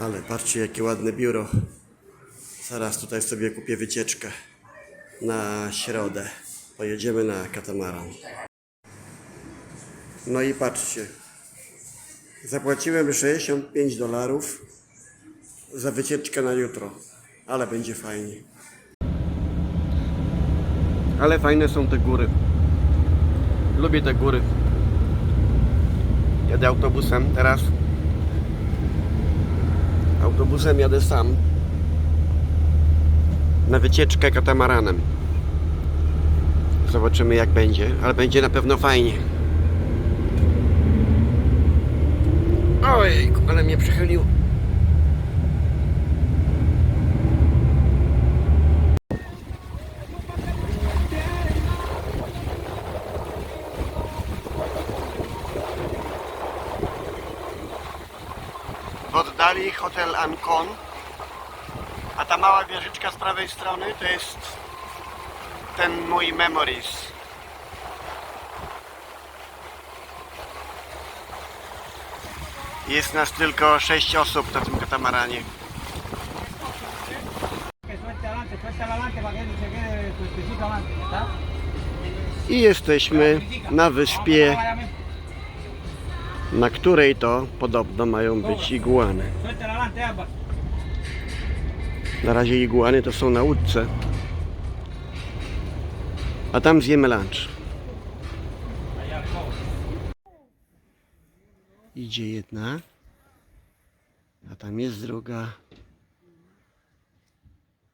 Ale patrzcie, jakie ładne biuro. Zaraz tutaj sobie kupię wycieczkę na środę. Pojedziemy na katamaran. No i patrzcie. Zapłaciłem 65 dolarów za wycieczkę na jutro. Ale będzie fajnie. Ale fajne są te góry. Lubię te góry. Jadę autobusem teraz. Autobusem jadę sam. Na wycieczkę katamaranem. Zobaczymy jak będzie, ale będzie na pewno fajnie. Ojej, ale mnie przechylił. Oddali hotel Ancon. A ta mała wieżyczka z prawej strony to jest ten mój Memories. Jest nas tylko 6 osób na tym katamaranie. I jesteśmy na wyspie, na której to podobno mają być iguany. Na razie iguany to są na łódce. A tam zjemy lunch. Idzie jedna, a tam jest druga.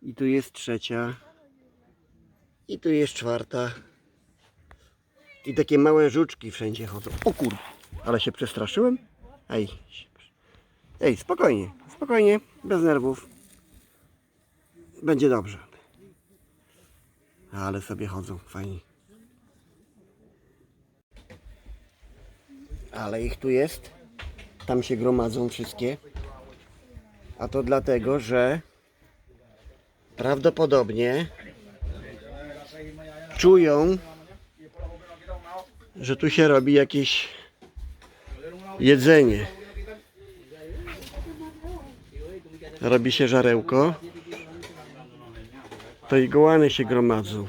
I tu jest trzecia. I tu jest czwarta. I takie małe żuczki wszędzie chodzą. O kur... Ale się przestraszyłem? Ej, Ej, spokojnie, spokojnie, bez nerwów. Będzie dobrze. Ale sobie chodzą, fajnie. Ale ich tu jest. Tam się gromadzą wszystkie. A to dlatego, że prawdopodobnie czują, że tu się robi jakieś jedzenie. Robi się żarełko. To i się gromadzą.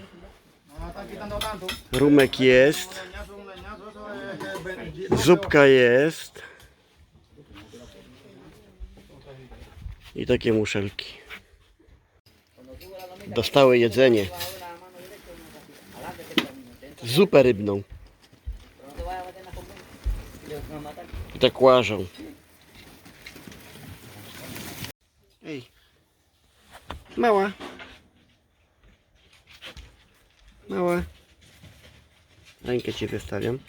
Rumek jest. Zupka jest. I takie muszelki. Dostały jedzenie. Zupę rybną. I tak łażą. Ej. Mała. Mała. Rękę ci wystawiam.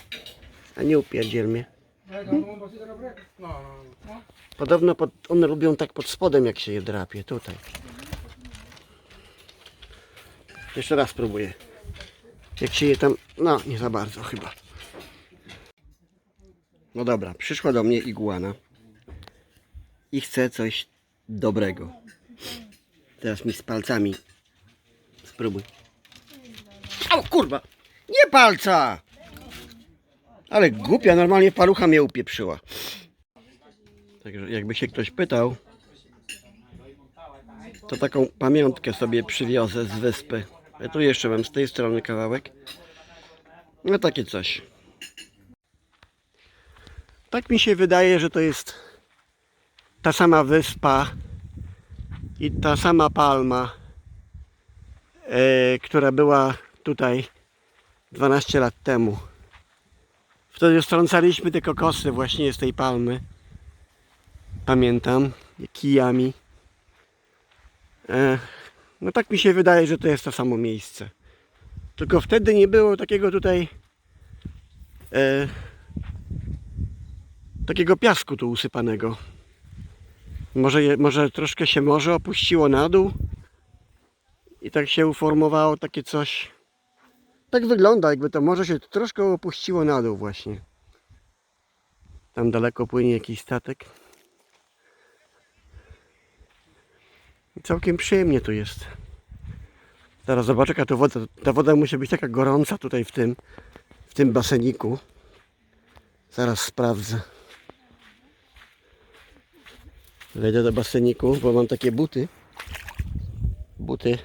A nie upierdziel mnie. Podobno pod, one lubią tak pod spodem, jak się je drapie. Tutaj. Jeszcze raz spróbuję. Jak się je tam... No, nie za bardzo chyba. No dobra, przyszła do mnie iguana. I chce coś dobrego. Teraz mi z palcami. Spróbuj. O kurwa! Nie palca! Ale głupia, normalnie palucha mnie upieprzyła. Także jakby się ktoś pytał, to taką pamiątkę sobie przywiozę z wyspy. Ja tu jeszcze mam z tej strony kawałek. No takie coś. Tak mi się wydaje, że to jest ta sama wyspa i ta sama palma, e, która była tutaj 12 lat temu. Wtedy strącaliśmy te kokosy właśnie z tej palmy. Pamiętam, kijami. E, no tak mi się wydaje, że to jest to samo miejsce. Tylko wtedy nie było takiego tutaj e, takiego piasku tu usypanego. Może, je, może troszkę się morze opuściło na dół i tak się uformowało takie coś. Tak wygląda, jakby to morze się troszkę opuściło na dół właśnie. Tam daleko płynie jakiś statek. Całkiem przyjemnie tu jest. Zaraz zobaczę jaka to woda. Ta woda musi być taka gorąca tutaj w tym, w tym baseniku. Zaraz sprawdzę. Wejdę do baseniku, bo mam takie buty. Buty.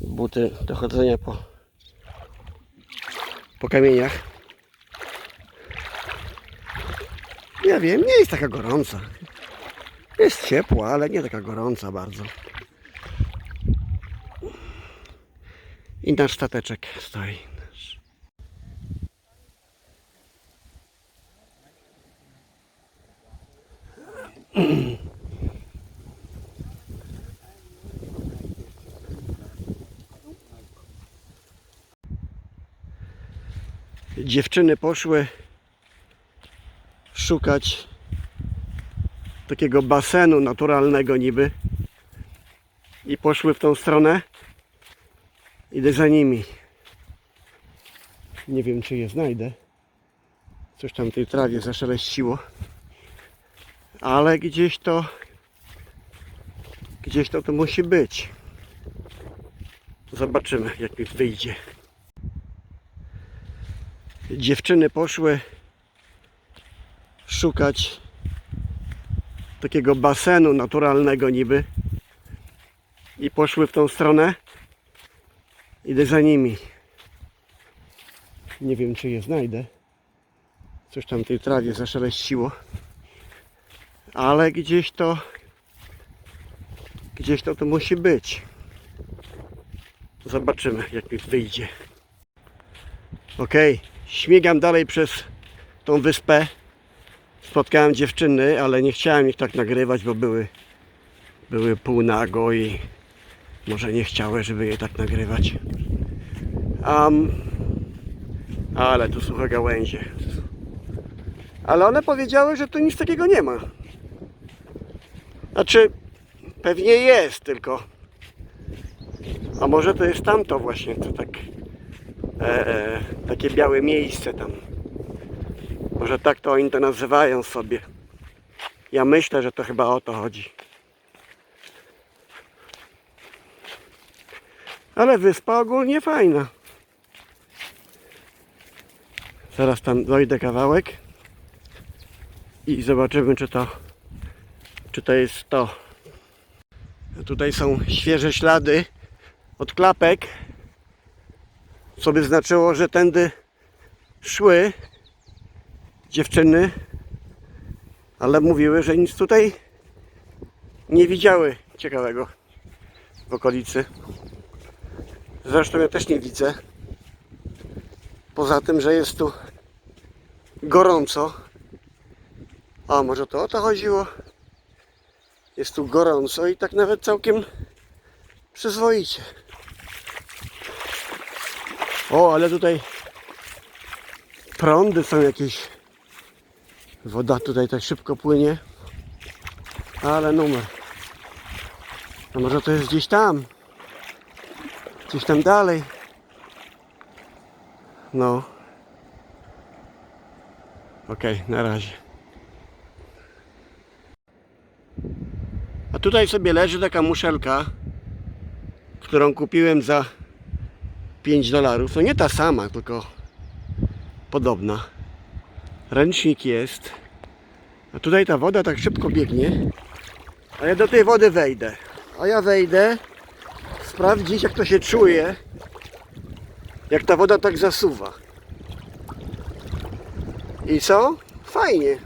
Buty do chodzenia po, po kamieniach. Ja wiem, nie jest taka gorąca. Jest ciepła, ale nie taka gorąca bardzo. I nasz stateczek stoi. Dziewczyny poszły szukać takiego basenu naturalnego niby i poszły w tą stronę. Idę za nimi. Nie wiem, czy je znajdę. Coś tam w tej trawie zaszeleściło. Ale gdzieś to... Gdzieś to to musi być. Zobaczymy, jak mi wyjdzie. Dziewczyny poszły szukać takiego basenu naturalnego niby i poszły w tą stronę. Idę za nimi. Nie wiem, czy je znajdę. Coś tam w tej trawie zaszeleściło. Ale gdzieś to... Gdzieś to to musi być. Zobaczymy, jak mi wyjdzie. Okej, śmigam dalej przez tą wyspę. Spotkałem dziewczyny, ale nie chciałem ich tak nagrywać, bo były, były półnago i może nie chciały, żeby je tak nagrywać. Am, ale tu suche gałęzie. Ale one powiedziały, że tu nic takiego nie ma. Znaczy, pewnie jest, tylko. A może to jest tamto właśnie, to tak. E, e, takie białe miejsce tam. Może tak to oni to nazywają sobie. Ja myślę, że to chyba o to chodzi. Ale wyspa ogólnie fajna. Zaraz tam dojdę kawałek i zobaczymy czy to czy to jest to. Tutaj są świeże ślady od klapek, co by znaczyło, że tędy szły dziewczyny, ale mówiły, że nic tutaj nie widziały ciekawego w okolicy. Zresztą ja też nie widzę. Poza tym, że jest tu gorąco. A może to o to chodziło? Jest tu gorąco i tak nawet całkiem przyzwoicie. O, ale tutaj prądy są jakieś. Woda tutaj tak szybko płynie. Ale numer. A może to jest gdzieś tam? Gdzieś tam dalej. No. Okej, na razie. Tutaj sobie leży taka muszelka, którą kupiłem za 5 dolarów. No nie ta sama, tylko podobna. Ręcznik jest. A tutaj ta woda tak szybko biegnie. A ja do tej wody wejdę. A ja wejdę sprawdzić jak to się czuje. Jak ta woda tak zasuwa. I co? Fajnie.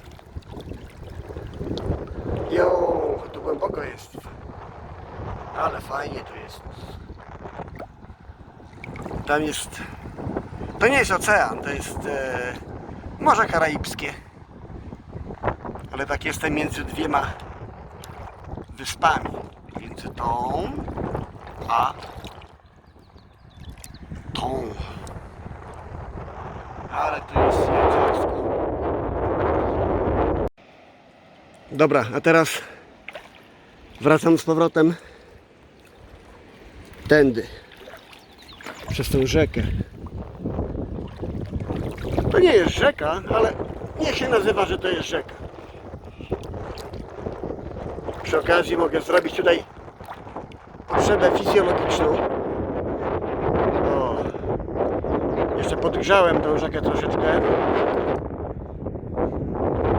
Jo, głęboko jest. Ale fajnie tu jest. Tam jest. To nie jest ocean, to jest e, Morze Karaibskie. Ale tak jestem między dwiema wyspami. Między tą a tą. Ale tu jest jeziorsko. Dobra, a teraz wracam z powrotem tędy. Przez tę rzekę. To nie jest rzeka, ale niech się nazywa, że to jest rzeka. Przy okazji mogę zrobić tutaj potrzebę fizjologiczną. O, jeszcze podgrzałem tą rzekę troszeczkę.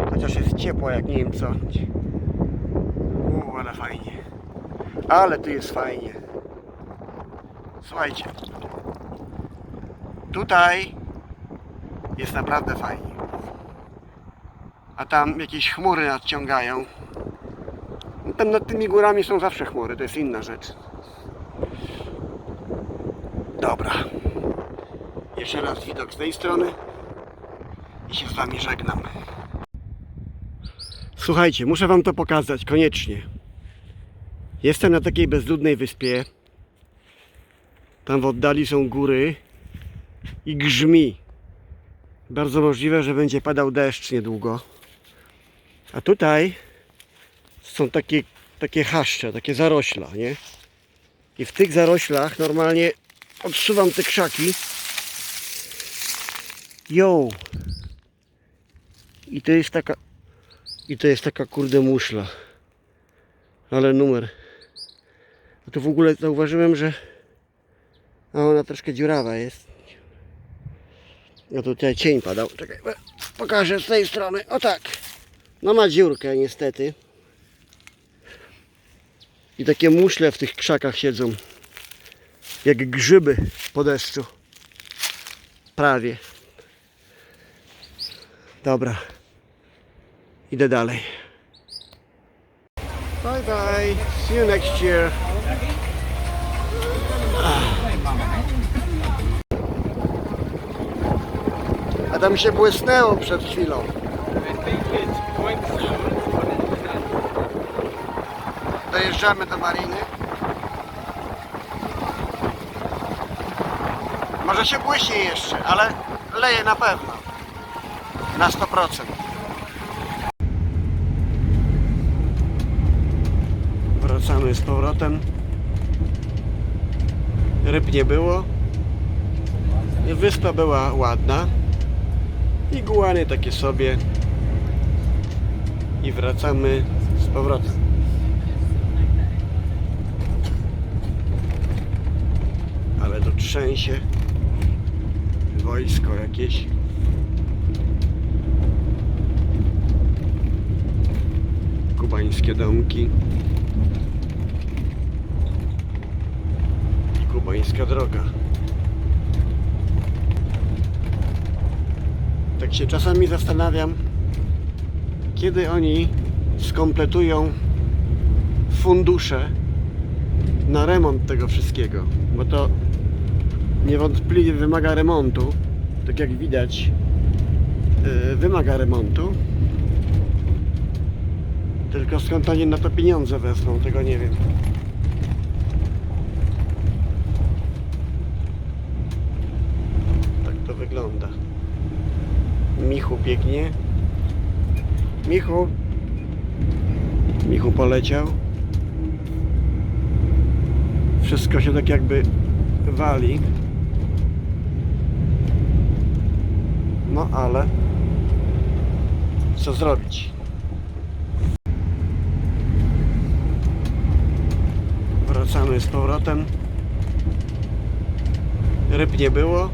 Chociaż jest ciepło jak nie wiem co. Ale fajnie. Ale tu jest fajnie. Słuchajcie. Tutaj jest naprawdę fajnie. A tam jakieś chmury nadciągają. No Tam nad tymi górami są zawsze chmury, to jest inna rzecz. Dobra. Jeszcze raz widok z tej strony i się z Wami żegnam. Słuchajcie, muszę Wam to pokazać, koniecznie. Jestem na takiej bezludnej wyspie. Tam w oddali są góry i grzmi. Bardzo możliwe, że będzie padał deszcz niedługo. A tutaj są takie, takie haszcze, takie zarośla, nie? I w tych zaroślach normalnie odsuwam te krzaki. Yo! I to jest taka. I to jest taka kurde muszla. Ale numer. A tu w ogóle zauważyłem, że. A ona troszkę dziurawa jest. No tutaj cień padał. Czekaj, pokażę z tej strony. O tak. No ma dziurkę niestety. I takie muszle w tych krzakach siedzą. Jak grzyby po deszczu. Prawie. Dobra. Idę dalej. Bye bye. See you next year. A tam się błysnęło przed chwilą. Dojeżdżamy do mariny. Może się błyśnie jeszcze, ale leje na pewno. Na 100%. Wracamy z powrotem. Ryb nie było. Wyspa była ładna. Iguany takie sobie. I wracamy z powrotem. Ale to trzęsie. Wojsko jakieś. Kubańskie domki. I kubańska droga. Tak się czasami zastanawiam, kiedy oni skompletują fundusze na remont tego wszystkiego, bo to niewątpliwie wymaga remontu, tak jak widać, yy, wymaga remontu. Tylko skąd oni na to pieniądze wezmą, tego nie wiem. Tak to wygląda. Michu biegnie. Michu. Michu poleciał. Wszystko się tak jakby wali. No ale co zrobić? Wracamy z powrotem. Ryb nie było.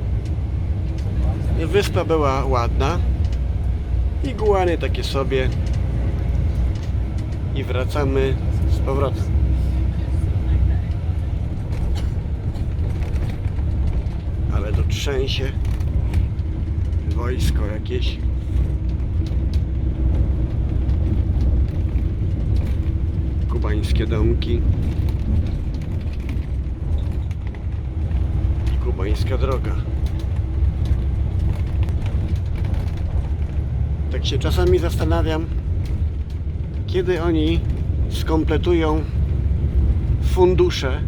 Wyspa była ładna. Iguany takie sobie. I wracamy z powrotem. Ale to trzęsie. Wojsko jakieś. Kubańskie domki. I kubańska droga. Tak się czasami zastanawiam, kiedy oni skompletują fundusze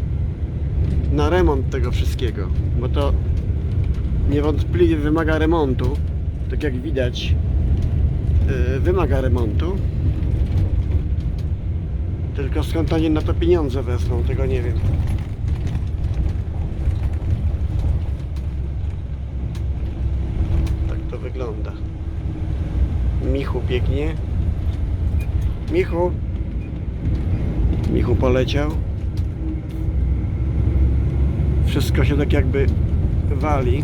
na remont tego wszystkiego, bo to niewątpliwie wymaga remontu, tak jak widać, yy, wymaga remontu. Tylko skąd oni na to pieniądze wezmą, tego nie wiem. Tak to wygląda. Michu biegnie. Michu. Michu poleciał. Wszystko się tak jakby wali.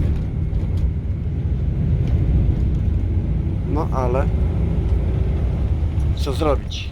No ale Co zrobić?